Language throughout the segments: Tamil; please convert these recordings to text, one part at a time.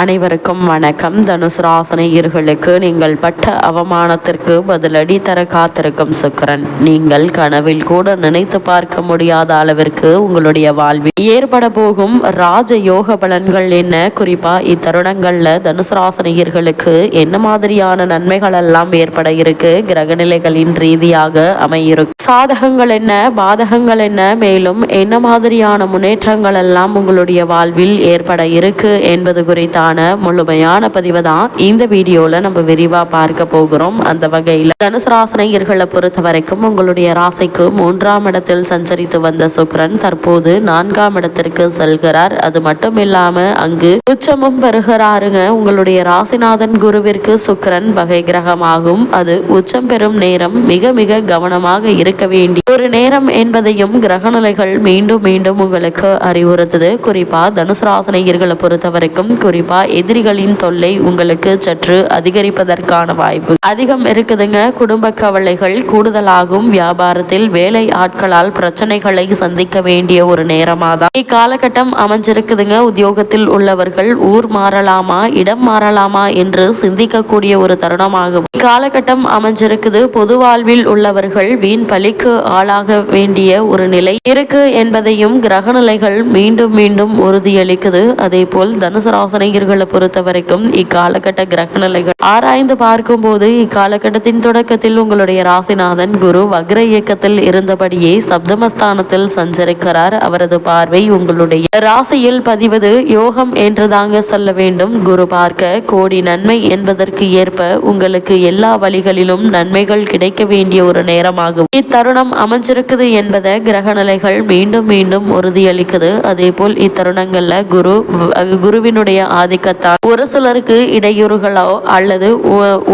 அனைவருக்கும் வணக்கம். தனுசு ராசனையர்களுக்கு நீங்கள் பட்ட அவமானத்திற்கு பதிலடி தர காத்திருக்கும் சுக்கரன். நீங்கள் கனவில் கூட நினைத்து பார்க்க முடியாத அளவிற்கு உங்களுடைய வாழ்வில் ஏற்பட போகும் ராஜ யோக பலன்கள் என்ன? குறிப்பா இத்தருணங்கள்ல தனுசு ராசனையர்களுக்கு என்ன மாதிரியான நன்மைகள் எல்லாம் ஏற்பட இருக்கு? கிரகநிலைகளின் ரீதியாக அமையிருக்கும் சாதகங்கள் என்ன? பாதகங்கள் என்ன? மேலும் என்ன மாதிரியான முன்னேற்றங்கள் எல்லாம் உங்களுடைய வாழ்வில் ஏற்பட இருக்கு என்பது குறித்த குறித்தான முழுமையான பதிவை தான் இந்த வீடியோவில் நம்ம விரிவாக பார்க்க போகிறோம். அந்த வகையில் தனுசு ராசனையர்களை பொறுத்த வரைக்கும் உங்களுடைய ராசிக்கு மூன்றாம் இடத்தில் சஞ்சரித்து வந்த சுக்ரன் தற்போது நான்காம் இடத்திற்கு செல்கிறார். அது மட்டும் இல்லாமல் அங்கு உச்சமும் பெறுகிறாருங்க. உங்களுடைய ராசிநாதன் குருவிற்கு சுக்ரன் வகை கிரகமாகும். அது உச்சம் பெறும் நேரம் மிக மிக கவனமாக இருக்க வேண்டிய ஒரு நேரம் என்பதையும் கிரகநிலைகள் மீண்டும் மீண்டும் உங்களுக்கு அறிவுறுத்துது. குறிப்பா தனுசு ராசனையர்களை பொறுத்த வரைக்கும் குறிப்பா எதிரிகளின் தொல்லை உங்களுக்கு சற்று அதிகரிப்பதற்கான வாய்ப்பு. அதிகம் இருக்குதுங்க. குடும்ப கவலைகள் கூடுதலாகும். வியாபாரத்தில் வேலை ஆட்களால் பிரச்சனைகளை சந்திக்க வேண்டிய ஒரு நேரமா தான் இக்காலகட்டம் அமைஞ்சிருக்குதுங்க. உத்தியோகத்தில் உள்ளவர்கள் ஊர் மாறலாமா இடம் மாறலாமா என்று சிந்திக்கக்கூடிய ஒரு தருணமாகும். இக்காலகட்டம் அமைஞ்சிருக்குது. பொது வாழ்வில் உள்ளவர்கள் வீண் பலிக்கு ஆளாக வேண்டிய ஒரு நிலை இருக்கு என்பதையும் கிரகநிலைகள் மீண்டும் மீண்டும் உறுதியளிக்குது. அதே போல் தனுசு ராசனையர்களை பொறுத்த வரைக்கும் இக்காலகட்ட கிரகநிலைகள். ஆராய்ந்து பார்க்கும்போது இக்காலகட்டத்தின் தொடக்கத்தில் உங்களுடைய ராசிநாதன் குரு வக்ர இயக்கத்தில் இருந்தபடியே சப்தமஸ்தானத்தில் சஞ்சரிக்கிறார். அவரது பார்வை உங்களுடைய. ராசியில் பதிவது யோகம் என்றுதாங்க சொல்ல வேண்டும். குரு பார்க்க கோடி நன்மை என்பதற்கு ஏற்ப உங்களுக்கு எல்லா வழிகளிலும் நன்மைகள் கிடைக்க வேண்டிய ஒரு நேரமாகும். இத்தருணம் அமைஞ்சிருக்குது என்பதை கிரகநிலைகள் மீண்டும் மீண்டும் உறுதியளிக்குது. அதே போல் இத்தருணங்கள்ல குரு குருவினுடைய ஆதி ஆதிக்கத்தால் ஒரு சிலருக்கு இடையூறுகளோ அல்லது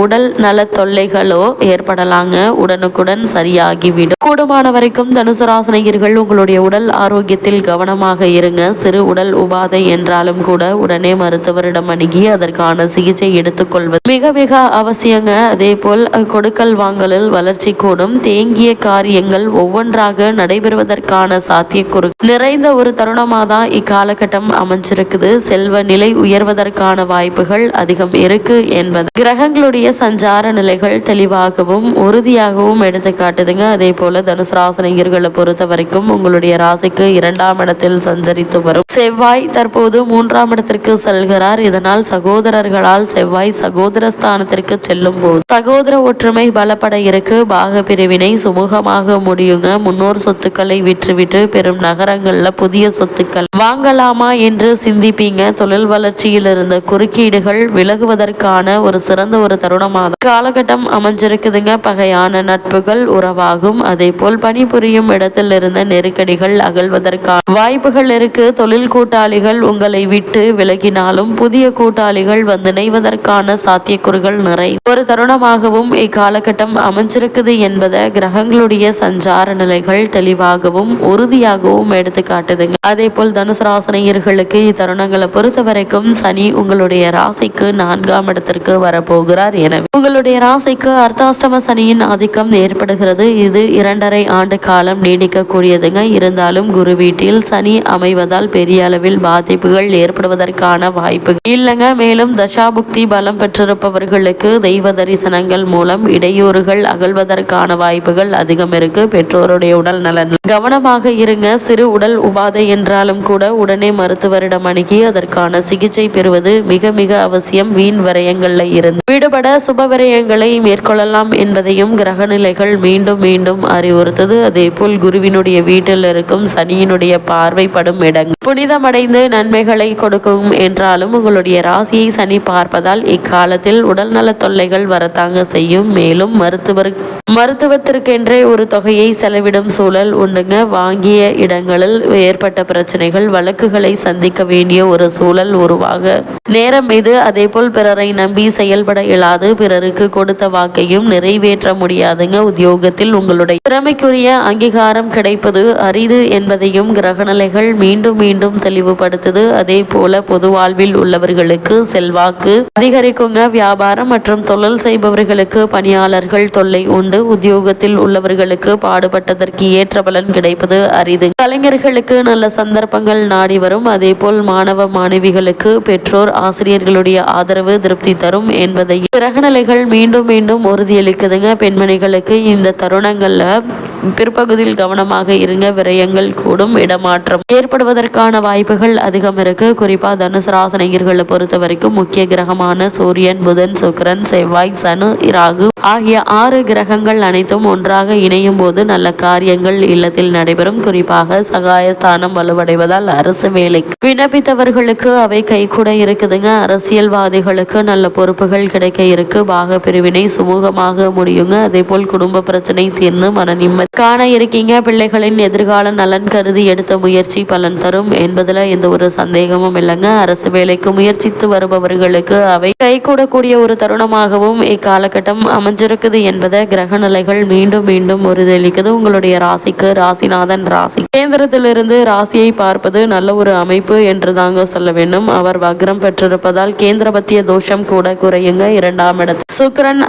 உடல் நல தொல்லைகளோ ஏற்படலாங்க. உடனுக்குடன் சரியாகிவிடும். கூடுமான வரைக்கும் தனுசு ராசனையர்கள் உங்களுடைய உடல் ஆரோக்கியத்தில் கவனமாக இருங்க. சிறு உடல் உபாதை என்றாலும் கூட உடனே மருத்துவரிடம் அணுகி அதற்கான சிகிச்சை எடுத்துக்கொள்வது மிக மிக அவசியங்க. அதே போல் கொடுக்கல் வாங்கலில் வளர்ச்சி கூடும். தேங்கிய காரியங்கள் ஒவ்வொன்றாக நடைபெறுவதற்கான சாத்தியக்கூறு நிறைந்த ஒரு தருணமாக தான் இக்காலகட்டம் அமைஞ்சிருக்குது. செல்வ நிலை உயர்வு உயர்வதற்கான வாய்ப்புகள் அதிகம் இருக்கு என்பது. கிரகங்களுடைய சஞ்சார நிலைகள் தெளிவாகவும் உறுதியாகவும் எடுத்து காட்டுதுங்க. அதே போல தனுசு ராசனிகர்களை பொறுத்த வரைக்கும் உங்களுடைய ராசிக்கு இரண்டாம் இடத்தில் சஞ்சரித்து வரும். செவ்வாய் தற்போது மூன்றாம் இடத்திற்கு செல்கிறார். இதனால் சகோதரர்களால் செவ்வாய் சகோதர ஸ்தானத்திற்கு செல்லும் போது சகோதர ஒற்றுமை பலப்பட இருக்கு. பாக பிரிவினை சுமூகமாக முடியுங்க. முன்னோர் சொத்துக்களை விற்றுவிட்டு பெரும் நகரங்கள்ல புதிய சொத்துக்கள் வாங்கலாமா என்று சிந்திப்பீங்க. தொழில் வளர்ச்சி வளர்ச்சியில் இருந்த குறுக்கீடுகள் விலகுவதற்கான ஒரு சிறந்த ஒரு தருணமாக காலகட்டம் அமைஞ்சிருக்குதுங்க. பகையான நட்புகள் உறவாகும். அதே போல் பணிபுரியும் இடத்தில் இருந்த நெருக்கடிகள் அகழ்வதற்கான வாய்ப்புகள் இருக்கு. தொழில் கூட்டாளிகள் உங்களை விட்டு விலகினாலும் புதிய கூட்டாளிகள் வந்து இணைவதற்கான சாத்தியக்கூறுகள் நிறை ஒரு தருணமாகவும் இக்காலகட்டம் அமைஞ்சிருக்குது என்பதை கிரகங்களுடைய சஞ்சார நிலைகள் தெளிவாகவும் உறுதியாகவும் எடுத்து காட்டுதுங்க அதே போல் தனுசு ராசனையர்களுக்கு இத்தருணங்களை பொறுத்த வரைக்கும் சனி உங்களுடைய ராசிக்கு நான்காம் இடத்திற்கு வரப்போகிறார். எனவே உங்களுடைய ராசிக்கு அர்த்தாஷ்டம சனியின் ஆதிக்கம் ஏற்படுகிறது. இது இரண்டரை ஆண்டு காலம் நீடிக்கக்கூடியதுங்க. இருந்தாலும் குரு வீட்டில் சனி அமைவதால் பெரிய அளவில் பாதிப்புகள் ஏற்படுவதற்கான வாய்ப்பு இல்லைங்க. மேலும் தசாபுக்தி பலம் பெற்றிருப்பவர்களுக்கு தெய்வ தரிசனங்கள் மூலம் இடையூறுகள் அகழ்வதற்கான வாய்ப்புகள் அதிகம் இருக்கு. பெற்றோருடைய உடல் நலன் கவனமாக இருங்க. சிறு உடல் உபாதை என்றாலும் கூட உடனே மருத்துவரிடம் அணுகி அதற்கான சிகிச்சை பெறுவது மிக மிக அவசியம் வீண் விரயங்களில் இருந்து. விடுபட சுப விரயங்களை மேற்கொள்ளலாம் என்பதையும் கிரகநிலைகள் மீண்டும் மீண்டும் அறிவுறுத்தது. அதே போல் குருவினுடைய வீட்டில் இருக்கும் சனியினுடைய பார்வைப்படும் இடங்கள். புனிதமடைந்து நன்மைகளை கொடுக்கும் என்றாலும் உங்களுடைய ராசியை சனி பார்ப்பதால் இக்காலத்தில் உடல்நல தொல்லைகள் வரத்தாங்க செய்யும். மேலும் மருத்துவர் மருத்துவத்திற்கென்றே ஒரு தொகையை செலவிடும் சூழல் உண்டுங்க. வாங்கிய இடங்களில் ஏற்பட்ட பிரச்சனைகள் வழக்குகளை சந்திக்க வேண்டிய ஒரு சூழல் உருவாக நேரம் இது அதேபோல் பிறரை நம்பி செயல்பட இயலாது. பிறருக்கு கொடுத்த வாக்கையும் நிறைவேற்ற முடியாதுங்க. உத்தியோகத்தில் உங்களுடைய திறமைக்குரிய அங்கீகாரம் கிடைப்பது அரிது என்பதையும் கிரகநிலைகள் மீண்டும் மீண்டும் தெளிவுபடுத்துது. அதே போல பொது வாழ்வில் உள்ளவர்களுக்கு செல்வாக்கு அதிகரிக்குங்க. வியாபாரம் மற்றும் தொழில் செய்பவர்களுக்கு பணியாளர்கள் தொல்லை உண்டு. உத்தியோகத்தில் உள்ளவர்களுக்கு பாடுபட்டதற்கு ஏற்ற பலன் கிடைப்பது அரிது. கலைஞர்களுக்கு நல்ல சந்தர்ப்பங்கள் நாடி வரும். அதேபோல் மாணவ மாணவிகளுக்கு பெற்றோர் ஆசிரியர்களுடைய ஆதரவு திருப்தி தரும் என்பதை கிரகநிலைகள் மீண்டும் மீண்டும் உறுதியளிக்குதுங்க. பெண்மணிகளுக்கு இந்த தருணங்களில் பிற்பகுதியில் கவனமாக இருங்க விரயங்கள் கூடும் இடமாற்றம் ஏற்படுவதற்கான வாய்ப்புகள் அதிகம் இருக்கு. குறிப்பா தனுசு ராசனையர்களை பொறுத்த வரைக்கும் முக்கிய கிரகமான சூரியன் புதன் சுக்கரன் செவ்வாய் சனு ராகு ஆகிய ஆறு கிரகங்கள் அனைத்தும் ஒன்றாக இணையும் போது நல்ல காரியங்கள் இல்லத்தில் நடைபெறும். குறிப்பாக சகாயஸ்தானம் வலுவடைவதால் அரசு வேலைக்கு விண்ணப்பித்தவர்களுக்கு அவை கைகூட இருக்குதுங்க. அரசியல்வாதிகளுக்கு நல்ல பொறுப்புகள் கிடைக்க இருக்கு. பாக பிரிவினை சுமூகமாக முடியுங்க. அதே போல் குடும்ப பிரச்சனை தீர்ந்து மன நிம்மதி காண இருக்கீங்க. பிள்ளைகளின் எதிர்கால நலன் கருதி எடுத்த முயற்சி பலன் தரும் என்பதுல எந்த ஒரு சந்தேகமும் இல்லைங்க. அரசு வேலைக்கு முயற்சித்து வருபவர்களுக்கு அவை கைகூடக்கூடிய ஒரு தருணமாகவும் இக்காலகட்டம் அமைஞ்சிருக்குது என்பதை கிரக நிலைகள் மீண்டும் மீண்டும் உறுதியளிக்குது. உங்களுடைய ராசிக்கு ராசிநாதன் ராசி. கேந்திரத்திலிருந்து ராசியை பார்ப்பது நல்ல ஒரு அமைப்பு என்று தாங்க சொல்ல வேண்டும். அவர் வக்ரம் பெற்றிருப்பதால் கேந்திரபத்திய தோஷம் கூட குறையுங்க. இரண்டாம் இடத்தில் சுக்கரன்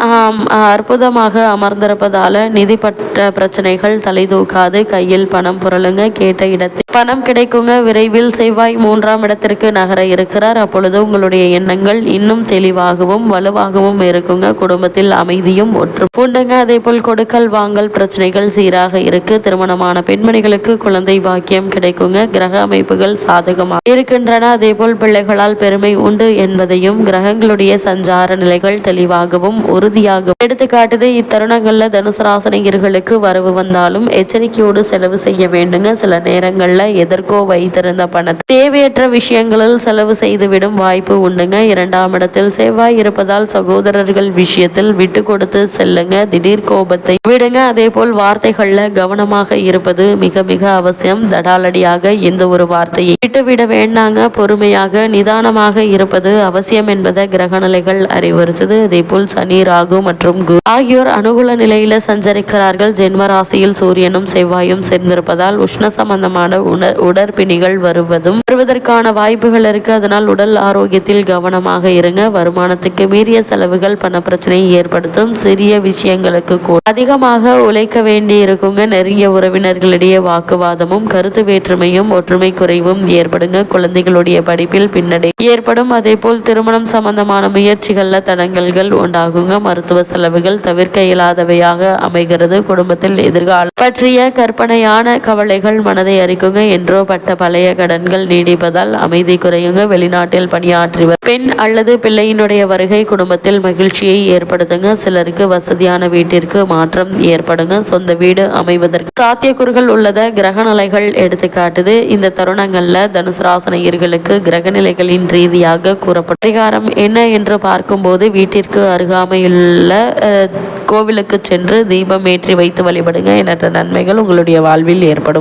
அற்புதமாக அமர்ந்திருப்பதால நிதிப்பட்ட பிரச்சனைகள் தலை தூக்காது கையில் பணம் புரளுங்க கேட்ட இடத்தில் பணம் கிடைக்குங்க. விரைவில் செவ்வாய் மூன்றாம் இடத்திற்கு நகர இருக்கிறார். அப்பொழுது உங்களுடைய எண்ணங்கள் இன்னும் தெளிவாகவும் வலுவாகவும் இருக்குங்க. குடும்பத்தில் அமைதியும் ஒற்று உண்டுங்க. அதே போல் கொடுக்கல் வாங்கல் பிரச்சனைகள் சீராக இருக்கு. திருமணமான பெண்மணிகளுக்கு குழந்தை பாக்கியம் கிடைக்குங்க. கிரக அமைப்புகள் சாதகமாக இருக்கின்றன. அதே போல் பிள்ளைகளால் பெருமை உண்டு என்பதையும் கிரகங்களுடைய சஞ்சார நிலைகள் தெளிவாகவும் உறுதியாகவும். எடுத்துக்காட்டுது இத்தருணங்கள்ல தனுசு ராசனிகர்களுக்கு வரவு வந்தாலும் எச்சரிக்கையோடு செலவு செய்ய வேண்டுங்க. சில நேரங்கள்ல எதற்கோ வைத்திருந்த பணத்தை தேவையற்ற விஷயங்களில் செலவு செய்துவிடும் வாய்ப்பு உண்டுங்க. இரண்டாம் இடத்தில் செவ்வாய் இருப்பதால் சகோதரர்கள் விஷயத்தில் விட்டு கொடுத்து செல்லுங்க. திடீர் கோபத்தை விடுங்க. அதே போல் வார்த்தைகள்ல கவனமாக இருப்பது மிக மிக அவசியம். தடாலடியாக எந்த ஒரு வார்த்தையை விட்டுவிட வேண்டாங்க. பொறுமையாக நிதானமாக இருப்பது அவசியம் என்பதை கிரகநிலைகள் அறிவுறுத்தது. அதே போல் சனி ராகு மற்றும் குரு ஆகியோர் அனுகூல நிலையில சஞ்சரிக்கிறார்கள். ஜென்ம ராசியில் சூரியனும் செவ்வாயும் சேர்ந்திருப்பதால் உஷ்ண சம்பந்தமான உணர் உடற்பிணிகள் வருவதும் வருவதற்கான வாய்ப்புகள் இருக்கு. அதனால் உடல் ஆரோக்கியத்தில் கவனமாக இருங்க. வருமானத்துக்கு மீறிய செலவுகள் பண பிரச்சனையை ஏற்படுத்தும் சிறிய விஷயங்களுக்கு கூட அதிகமாக உழைக்க வேண்டி இருக்குங்க நெருங்கிய உறவினர்களிடையே வாக்குவாதமும் கருத்து வேற்றுமையும் ஒற்றுமை குறைவும் ஏற்படுங்க. குழந்தைகளுடைய படிப்பில் பின்னடை ஏற்படும். அதே போல் திருமணம் சம்பந்தமான முயற்சிகள்ல தடங்கல்கள் உண்டாகுங்க. மருத்துவ செலவுகள் தவிர்க்க இயலாதவையாக அமைகிறது. குடும்பத்தில் எதிர்காலம் பற்றிய கற்பனையான கவலைகள் மனதை அறிக்குங்க என்றோ பட்ட பழைய கடன்கள் நீடிப்பதால் அமைதி குறையுங்க. வெளிநாட்டில் பணியாற்றிவர் பெண் அல்லது பிள்ளையினுடைய வருகை குடும்பத்தில் மகிழ்ச்சியை ஏற்படுத்துங்க. சிலருக்கு வசதியான வீட்டிற்கு மாற்றம் ஏற்படுங்க. சொந்த வீடு அமைவதற்கு சாத்தியக்கூறுகள் உள்ளத கிரகநிலைகள் எடுத்துக்காட்டுது. இந்த தருணங்கள்ல தனுசு ராசனையர்களுக்கு கிரகநிலைகளின் ரீதியாக கூறப்பட்ட பரிகாரம் என்ன என்று பார்க்கும்போது வீட்டிற்கு அருகாமையுள்ள கோவிலுக்கு சென்று தீபம் ஏற்றி வைத்து வழிபடுங்க. எண்ணற்ற நன்மைகள் உங்களுடைய வாழ்வில் ஏற்படும்.